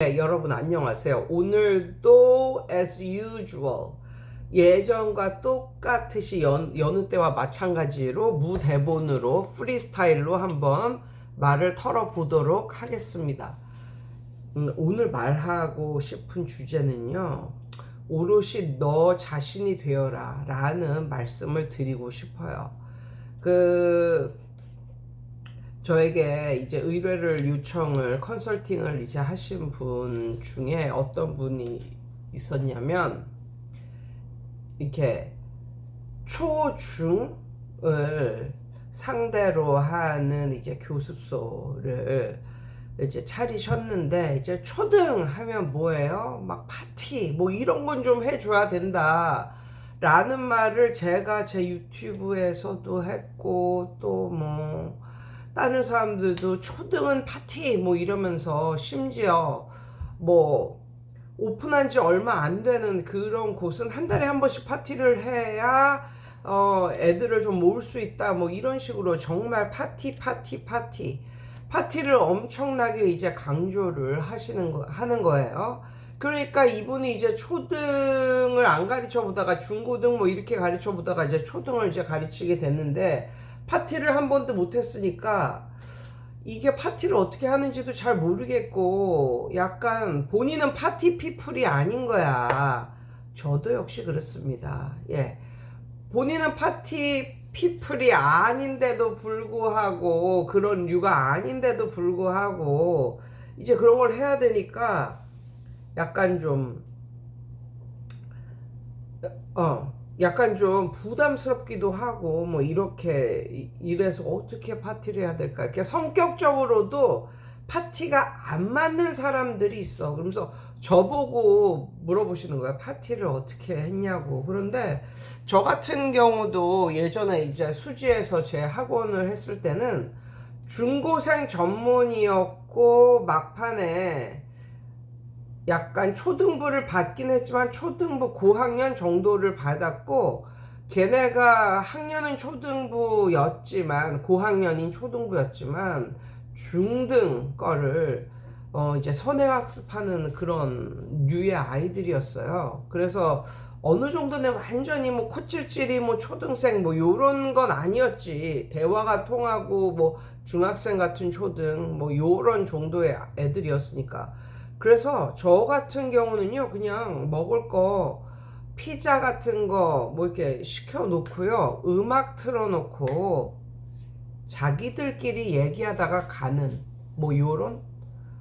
네, 여러분 안녕하세요. 오늘도 as usual 예전과 똑같이 연, 여느 때와 마찬가지로 무대본으로 프리스타일로 한번 말을 털어보도록 하겠습니다. 음, 오늘 말하고 싶은 주제는요. 오롯이 너 자신이 되어라 라는 말씀을 드리고 싶어요. 그 저에게 이제 의뢰를 요청을 컨설팅을 이제 하신 분 중에 어떤 분이 있었냐면 이렇게 초중을 상대로 하는 이제 교습소를 이제 차리셨는데 이제 초등 하면 뭐예요? 막 파티 뭐 이런 건 좀 해줘야 된다. 라는 말을 제가 제 유튜브에서도 했고 또뭐 다른 사람들도 초등은 파티 뭐 이러면서 심지어 뭐 오픈한 지 얼마 안 되는 그런 곳은 한 달에 한 번씩 파티를 해야 어 애들을 좀 모을 수 있다 뭐 이런 식으로 정말 파티 파티 파티 파티를 엄청나게 이제 강조를 하시는 거 하는 거예요. 그러니까 이분이 이제 초등을 안 가르쳐 보다가 중고등 뭐 이렇게 가르쳐 보다가 이제 초등을 이제 가르치게 됐는데 파티를 한 번도 못 했으니까 이게 파티를 어떻게 하는지도 잘 모르겠고 약간 본인은 파티 피플이 아닌 거야. 저도 역시 그렇습니다. 예. 본인은 파티 피플이 아닌데도 불구하고 그런 류가 아닌데도 불구하고 이제 그런 걸 해야 되니까 약간 좀 어, 약간 좀 부담스럽기도 하고 뭐 이렇게 이- 이래서 어떻게 파티를 해야 될까? 이렇게 성격적으로도 파티가 안 맞는 사람들이 있어. 그러면서 저보고 물어보시는 거야. 파티를 어떻게 했냐고. 그런데 저 같은 경우도 예전에 이제 수지에서 제 학원을 했을 때는 중고생 전문이었고 막판에 약간 초등부를 받긴 했지만 초등부 고학년 정도를 받았고 걔네가 학년은 초등부였지만 고학년인 초등부였지만 중등 거를 어 이제 선행학습하는 그런 류의 아이들이었어요. 그래서 어느 정도는 완전히 뭐 코찔찔이 뭐 초등생 뭐 요런 건 아니었지. 대화가 통하고 뭐 중학생 같은 초등 뭐 요런 정도의 애들이었으니까. 그래서 저 같은 경우는요, 그냥 먹을 거, 피자 같은 거, 뭐 이렇게 시켜놓고요, 음악 틀어놓고, 자기들끼리 얘기하다가 가는, 뭐 요런?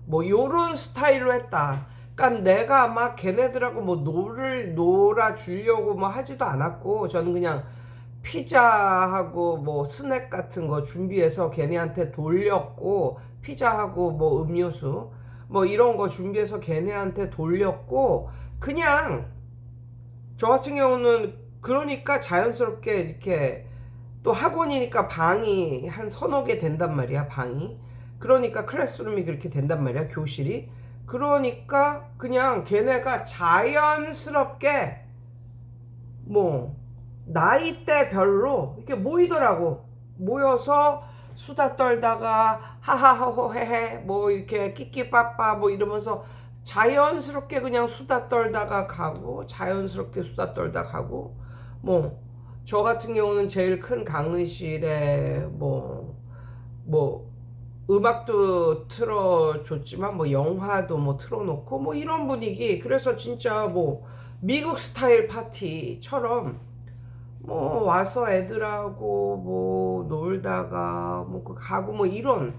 뭐 요런 스타일로 했다. 그러니까 내가 막 걔네들하고 뭐 놀을, 놀아주려고 뭐 하지도 않았고, 저는 그냥 피자하고 뭐 스낵 같은 거 준비해서 걔네한테 돌렸고, 피자하고 뭐 음료수, 뭐 이런 거 준비해서 걔네한테 돌렸고 그냥 저 같은 경우는 그러니까 자연스럽게 이렇게 또 학원이니까 방이 한 서너 개 된단 말이야 방이. 그러니까 클래스룸이 그렇게 된단 말이야 교실이. 그러니까 그냥 걔네가 자연스럽게 뭐 나이대별로 이렇게 모이더라고. 모여서 수다 떨다가 하하호헤헤 뭐 이렇게 끼끼빠빠 뭐 이러면서 자연스럽게 그냥 수다 떨다가 가고 자연스럽게 수다 떨다 가고 뭐 저 같은 경우는 제일 큰 강의실에 뭐뭐 음악도 틀어줬지만 뭐 영화도 뭐 틀어놓고 뭐 이런 분위기. 그래서 진짜 뭐 미국 스타일 파티처럼 뭐 와서 애들하고 뭐 놀다가 뭐 가고 뭐 이런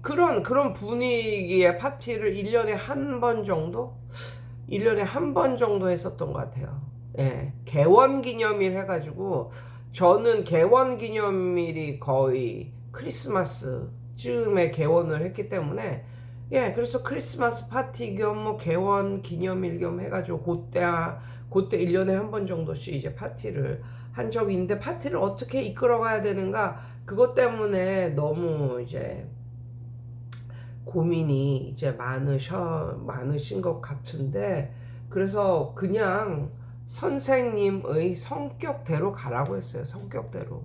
그런 그런 분위기의 파티를 1년에 한 번 정도 1년에 한 번 정도 했었던 것 같아요. 예. 개원 기념일 해 가지고 저는 개원 기념일이 거의 크리스마스 쯤에 개원을 했기 때문에 예, 그래서 크리스마스 파티 겸 뭐 개원 기념일 겸 해가지고 그때 그때 1년에 한 번 정도씩 이제 파티를 한 적이 있는데 파티를 어떻게 이끌어가야 되는가 그것 때문에 너무 이제 고민이 이제 많으셔 많으신 것 같은데 그래서 그냥 선생님의 성격대로 가라고 했어요 성격대로.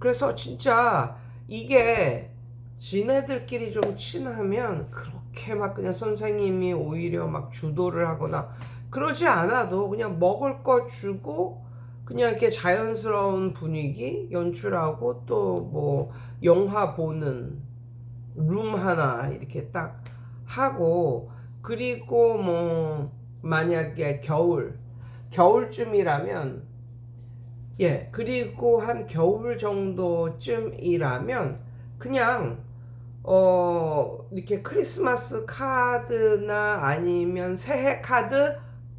그래서 진짜 이게 지네들끼리 좀 친하면 그렇게 막 그냥 선생님이 오히려 막 주도를 하거나 그러지 않아도 그냥 먹을 거 주고 그냥 이렇게 자연스러운 분위기 연출하고 또 뭐 영화 보는 룸 하나 이렇게 딱 하고 그리고 뭐 만약에 겨울 겨울쯤이라면 예 그리고 한 겨울 정도쯤이라면 그냥 어 이렇게 크리스마스 카드나 아니면 새해 카드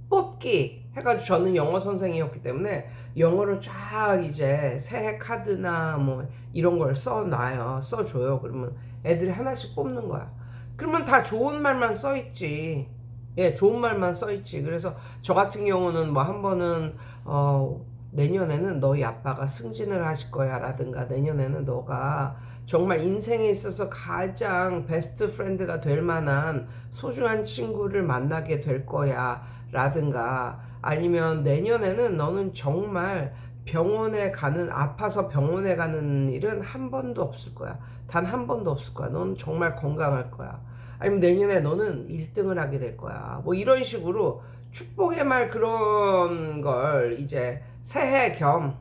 뽑기 해가지고 저는 영어 선생이었기 때문에 영어로 쫙 이제 새해 카드나 뭐 이런 걸 써놔요. 써줘요. 그러면 애들이 하나씩 뽑는 거야. 그러면 다 좋은 말만 써있지. 예 좋은 말만 써있지. 그래서 저 같은 경우는 뭐 한 번은 어 내년에는 너희 아빠가 승진을 하실 거야 라든가 내년에는 너가 정말 인생에 있어서 가장 베스트 프렌드가 될 만한 소중한 친구를 만나게 될 거야 라든가 아니면 내년에는 너는 정말 병원에 가는 아파서 병원에 가는 일은 한 번도 없을 거야. 단 한 번도 없을 거야. 넌 정말 건강할 거야. 아니면 내년에 너는 1등을 하게 될 거야. 뭐 이런 식으로 축복의 말 그런 걸 이제 새해 겸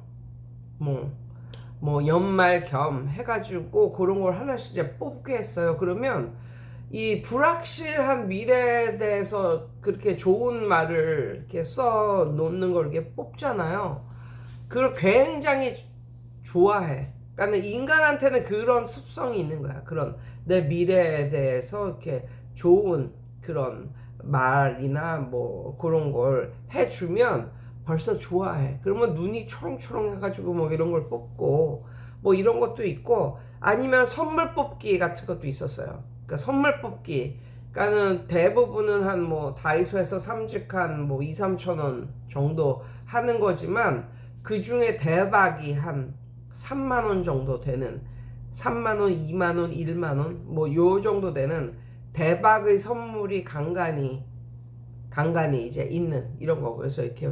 뭐, 뭐 연말 겸 해가지고 그런 걸 하나씩 이제 뽑게 했어요. 그러면 이 불확실한 미래에 대해서 그렇게 좋은 말을 이렇게 써 놓는 걸 이렇게 뽑잖아요. 그걸 굉장히 좋아해. 그러니까 인간한테는 그런 습성이 있는 거야. 그런 내 미래에 대해서 이렇게 좋은 그런 말이나 뭐 그런 걸 해주면 벌써 좋아해. 그러면 눈이 초롱초롱 해가지고 뭐 이런 걸 뽑고 뭐 이런 것도 있고 아니면 선물 뽑기 같은 것도 있었어요. 그러니까 선물 뽑기. 그러니까는 대부분은 한 뭐 다이소에서 삼직한 뭐 2, 3천 원 정도 하는 거지만 그 중에 대박이 한 3만 원 정도 되는 3만 원, 2만 원, 1만 원 뭐 요 정도 되는 대박의 선물이 간간히 간간히 이제 있는 이런 거 그래서 이렇게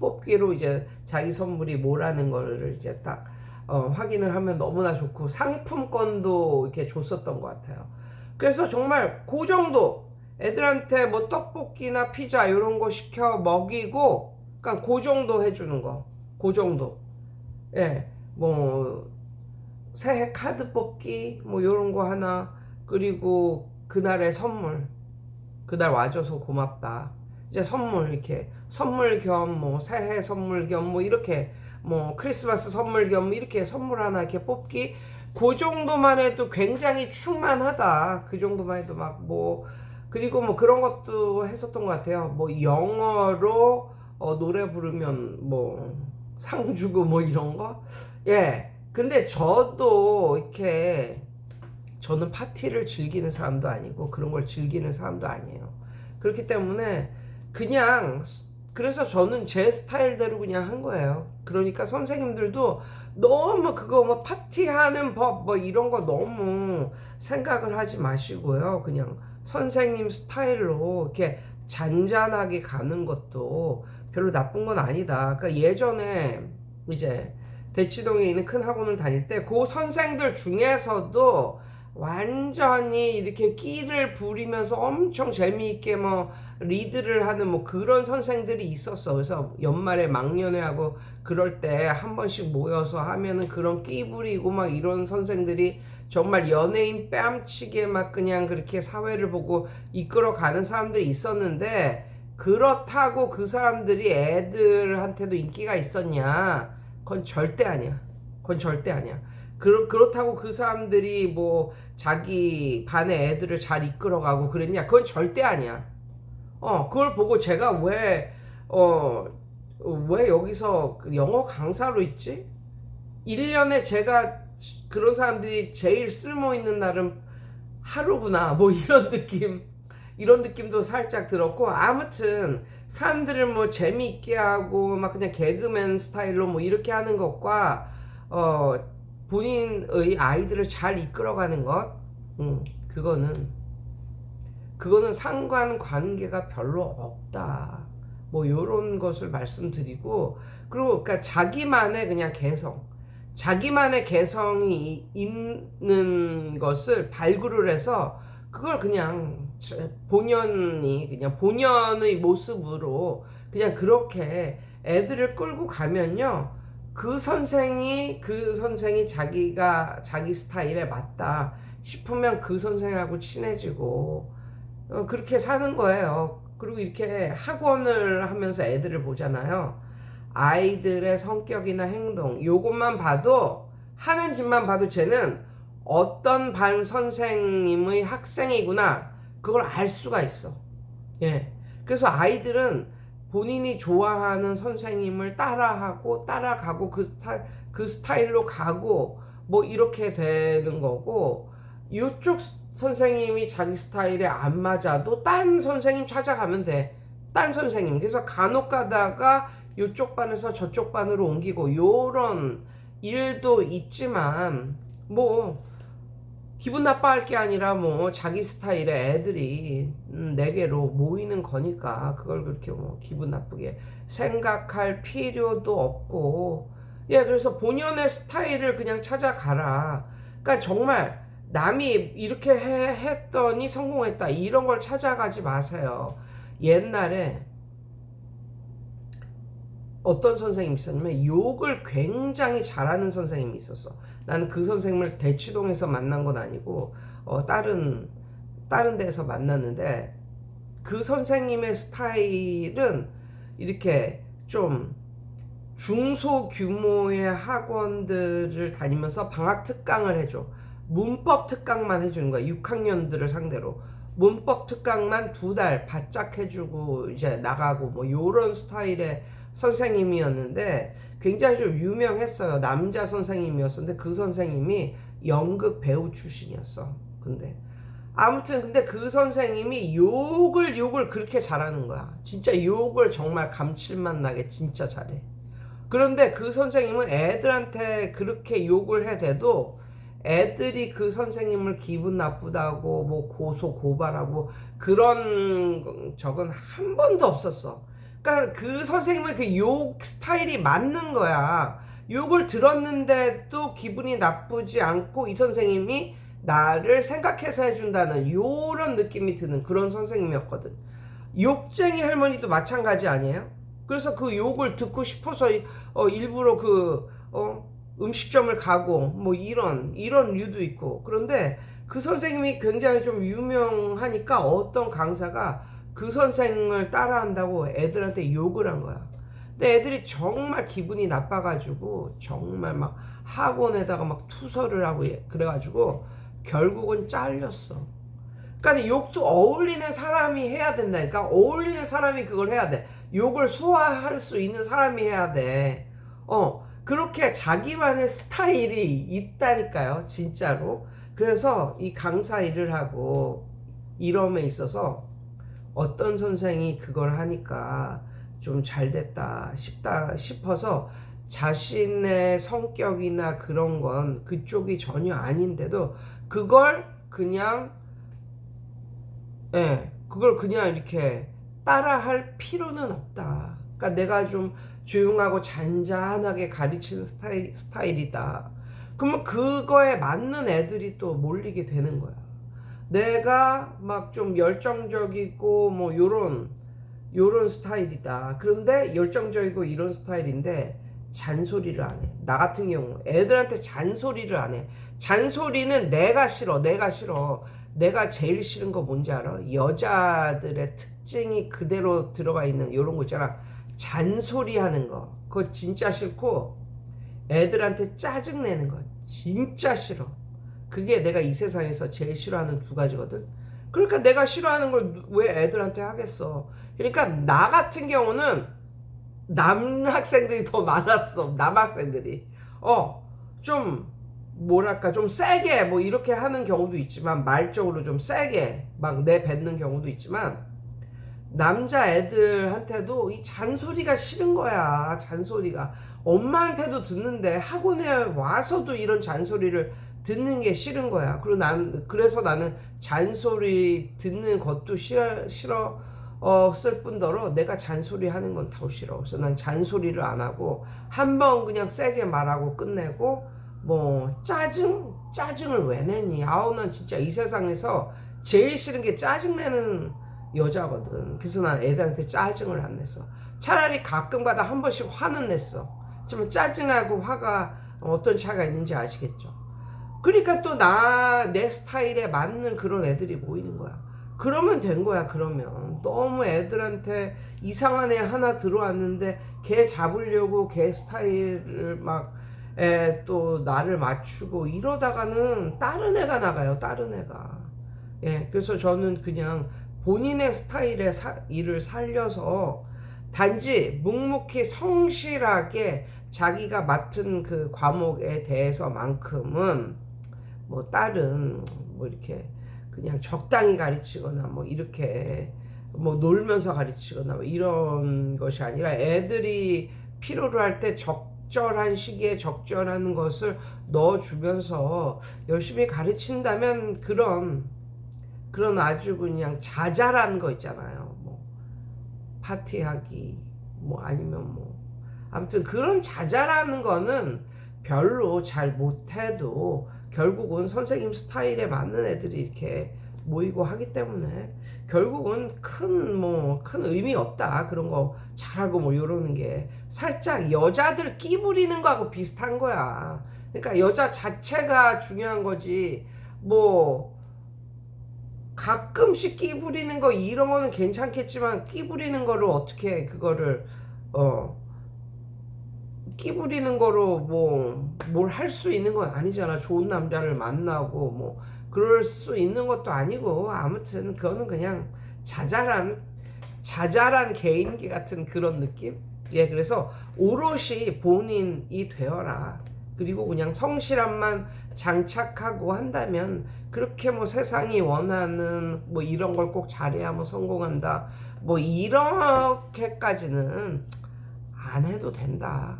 뽑기로 이제 자기 선물이 뭐라는 거를 이제 딱 어, 확인을 하면 너무나 좋고 상품권도 이렇게 줬었던 것 같아요. 그래서 정말 그 정도 애들한테 뭐 떡볶이나 피자 이런 거 시켜 먹이고 그러니까 그 정도 해주는 거, 그 정도. 예, 뭐 새해 카드 뽑기 뭐 이런 거 하나. 그리고 그날의 선물. 그날 와줘서 고맙다. 이제 선물 이렇게 선물 겸 뭐 새해 선물 겸 뭐 이렇게 뭐 크리스마스 선물 겸 이렇게 선물 하나 이렇게 뽑기 그 정도만 해도 굉장히 충만하다. 그 정도만 해도 막 뭐 그리고 뭐 그런 것도 했었던 것 같아요. 뭐 영어로 어, 노래 부르면 뭐 상 주고 뭐 이런 거. 예. 근데 저도 이렇게 저는 파티를 즐기는 사람도 아니고 그런 걸 즐기는 사람도 아니에요. 그렇기 때문에 그냥 그래서 저는 제 스타일대로 그냥 한 거예요. 그러니까 선생님들도 너무 그거 뭐 파티하는 법 뭐 이런 거 너무 생각을 하지 마시고요. 그냥 선생님 스타일로 이렇게 잔잔하게 가는 것도 별로 나쁜 건 아니다. 그러니까 예전에 이제 대치동에 있는 큰 학원을 다닐 때 그 선생들 중에서도 완전히 이렇게 끼를 부리면서 엄청 재미있게 뭐 리드를 하는 뭐 그런 선생들이 있었어. 그래서 연말에 막년회하고 그럴 때 한 번씩 모여서 하면은 그런 끼 부리고 막 이런 선생들이 정말 연예인 뺨치게 막 그냥 그렇게 사회를 보고 이끌어 가는 사람들이 있었는데 그렇다고 그 사람들이 애들한테도 인기가 있었냐? 그건 절대 아니야. 그건 절대 아니야. 그렇, 그렇다고 그 사람들이 뭐 자기 반의 애들을 잘 이끌어가고 그랬냐? 그건 절대 아니야. 어, 그걸 보고 제가 왜, 어, 왜 여기서 그 영어 강사로 있지? 1년에 제가 그런 사람들이 제일 쓸모 있는 날은 하루구나. 뭐 이런 느낌. 이런 느낌도 살짝 들었고 아무튼 사람들을 뭐 재미있게 하고 막 그냥 개그맨 스타일로 뭐 이렇게 하는 것과 어 본인의 아이들을 잘 이끌어가는 것, 음 그거는 그거는 상관 관계가 별로 없다. 뭐 요런 것을 말씀드리고 그리고 그러니까 자기만의 그냥 개성, 자기만의 개성이 있는 것을 발굴을 해서 그걸 그냥 자- 본연이 그냥 본연의 모습으로 그냥 그렇게 애들을 끌고 가면요. 그 선생이 그 선생이 자기가 자기 스타일에 맞다 싶으면 그 선생하고 친해지고 어, 그렇게 사는 거예요. 그리고 이렇게 학원을 하면서 애들을 보잖아요. 아이들의 성격이나 행동 요것만 봐도 하는 짓만 봐도 쟤는 어떤 반 선생님의 학생이구나 그걸 알 수가 있어. 예. 그래서 아이들은 본인이 좋아하는 선생님을 따라하고 따라가고 그 스타일 그 스타일로 가고 뭐 이렇게 되는 거고 이쪽 선생님이 자기 스타일에 안 맞아도 딴 선생님 찾아가면 돼. 딴 선생님. 그래서 간혹 가다가 이쪽 반에서 저쪽 반으로 옮기고 요런 일도 있지만 뭐 기분 나빠할 게 아니라 뭐 자기 스타일의 애들이 음, 내게로 모이는 거니까 그걸 그렇게 뭐 기분 나쁘게 생각할 필요도 없고. 예 그래서 본연의 스타일을 그냥 찾아가라. 그러니까 정말 남이 이렇게 해, 했더니 성공했다. 이런 걸 찾아가지 마세요. 옛날에 어떤 선생님이 있었냐면 욕을 굉장히 잘하는 선생님이 있었어. 나는 그 선생님을 대치동에서 만난 건 아니고 어, 다른 다른 데서 만났는데 그 선생님의 스타일은 이렇게 좀 중소 규모의 학원들을 다니면서 방학 특강을 해줘. 문법 특강만 해주는 거야. 6학년들을 상대로. 문법 특강만 두 달 바짝 해주고 이제 나가고 뭐 요런 스타일의 선생님이었는데 굉장히 좀 유명했어요. 남자 선생님이었었는데 그 선생님이 연극 배우 출신이었어. 근데 아무튼 근데 그 선생님이 욕을 욕을 그렇게 잘하는 거야. 진짜 욕을 정말 감칠맛 나게 진짜 잘해. 그런데 그 선생님은 애들한테 그렇게 욕을 해대도 애들이 그 선생님을 기분 나쁘다고 뭐 고소 고발하고 그런 적은 한 번도 없었어. 그러니까 그 선생님은 그 욕 스타일이 맞는 거야. 욕을 들었는데도 기분이 나쁘지 않고 이 선생님이 나를 생각해서 해준다는 요런 느낌이 드는 그런 선생님이었거든. 욕쟁이 할머니도 마찬가지 아니에요? 그래서 그 욕을 듣고 싶어서 어, 일부러 그 어, 음식점을 가고 뭐 이런 이런 류도 있고 그런데 그 선생님이 굉장히 좀 유명하니까 어떤 강사가 그 선생을 따라한다고 애들한테 욕을 한 거야. 근데 애들이 정말 기분이 나빠가지고 정말 막 학원에다가 막 투서를 하고 예- 그래가지고 결국은 잘렸어. 그러니까 욕도 어울리는 사람이 해야 된다니까 어울리는 사람이 그걸 해야 돼. 욕을 소화할 수 있는 사람이 해야 돼. 어 그렇게 자기만의 스타일이 있다니까요, 진짜로. 그래서 이 강사 일을 하고 이름에 있어서 어떤 선생이 그걸 하니까 좀 잘 됐다 싶다 싶어서 자신의 성격이나 그런 건 그쪽이 전혀 아닌데도 그걸 그냥 예, 그걸 그냥 이렇게 따라할 필요는 없다. 그러니까 내가 좀 조용하고 잔잔하게 가르치는 스타일, 스타일이다. 그러면 그거에 맞는 애들이 또 몰리게 되는 거야. 내가 막 좀 열정적이고 뭐 요런 요런 스타일이다. 그런데 열정적이고 이런 스타일인데 잔소리를 안 해. 나 같은 경우 애들한테 잔소리를 안 해. 잔소리는 내가 싫어. 내가 싫어. 내가 제일 싫은 거 뭔지 알아? 여자들의 특징이 그대로 들어가 있는 요런 거 있잖아. 잔소리 하는 거. 그거 진짜 싫고 애들한테 짜증 내는 거 진짜 싫어. 그게 내가 이 세상에서 제일 싫어하는 두 가지거든. 그러니까 내가 싫어하는 걸 왜 애들한테 하겠어. 그러니까 나 같은 경우는 남학생들이 더 많았어. 남학생들이. 어, 좀 뭐랄까 좀 세게 뭐 이렇게 하는 경우도 있지만 말적으로 좀 세게 막 내뱉는 경우도 있지만 남자 애들한테도 이 잔소리가 싫은 거야. 잔소리가. 엄마한테도 듣는데 학원에 와서도 이런 잔소리를 듣는 게 싫은 거야. 그리고 난 그래서 나는 잔소리 듣는 것도 싫어 싫어 어, 쓸 뿐더러 내가 잔소리 하는 건 더 싫어. 그래서 난 잔소리를 안 하고 한 번 그냥 세게 말하고 끝내고 뭐 짜증 짜증을 왜 내니? 아우 난 진짜 이 세상에서 제일 싫은 게 짜증 내는 여자거든. 그래서 난 애들한테 짜증을 안 냈어. 차라리 가끔가다 한 번씩 화는 냈어. 하지만 짜증하고 화가 어떤 차이가 있는지 아시겠죠? 그러니까 또 나 내 스타일에 맞는 그런 애들이 모이는 거야. 그러면 된 거야. 그러면 너무 애들한테 이상한 애 하나 들어왔는데 걔 잡으려고 걔 스타일을 막 에, 또 나를 맞추고 이러다가는 다른 애가 나가요. 다른 애가. 예, 그래서 저는 그냥 본인의 스타일의 사- 일을 살려서 단지 묵묵히 성실하게 자기가 맡은 그 과목에 대해서만큼은 뭐 다른 뭐 이렇게 그냥 적당히 가르치거나 뭐 이렇게 뭐 놀면서 가르치거나 뭐 이런 것이 아니라 애들이 필요로 할 때 적절한 시기에 적절한 것을 넣어주면서 열심히 가르친다면 그런 그런 아주 그냥 자잘한 거 있잖아요. 뭐 파티하기 뭐 아니면 뭐 아무튼 그런 자잘한 거는 별로 잘 못해도 결국은 선생님 스타일에 맞는 애들이 이렇게 모이고 하기 때문에 결국은 큰 뭐 큰 의미 없다. 그런 거 잘하고 뭐 이러는 게 살짝 여자들 끼 부리는 거하고 비슷한 거야. 그러니까 여자 자체가 중요한 거지. 뭐 가끔씩 끼 부리는 거 이런 거는 괜찮겠지만 끼 부리는 거를 어떻게 그거를 어 끼 부리는 거로 뭐 뭘 할 수 있는 건 아니잖아. 좋은 남자를 만나고 뭐 그럴 수 있는 것도 아니고 아무튼 그거는 그냥 자잘한 자잘한 개인기 같은 그런 느낌. 예, 그래서 오롯이 본인이 되어라. 그리고 그냥 성실함만 장착하고 한다면 그렇게 뭐 세상이 원하는 뭐 이런 걸 꼭 잘해야 뭐 성공한다. 뭐 이렇게까지는 안 해도 된다.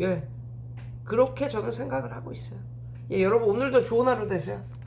예. 그렇게 저는 생각을 하고 있어요. 예, 여러분 오늘도 좋은 하루 되세요.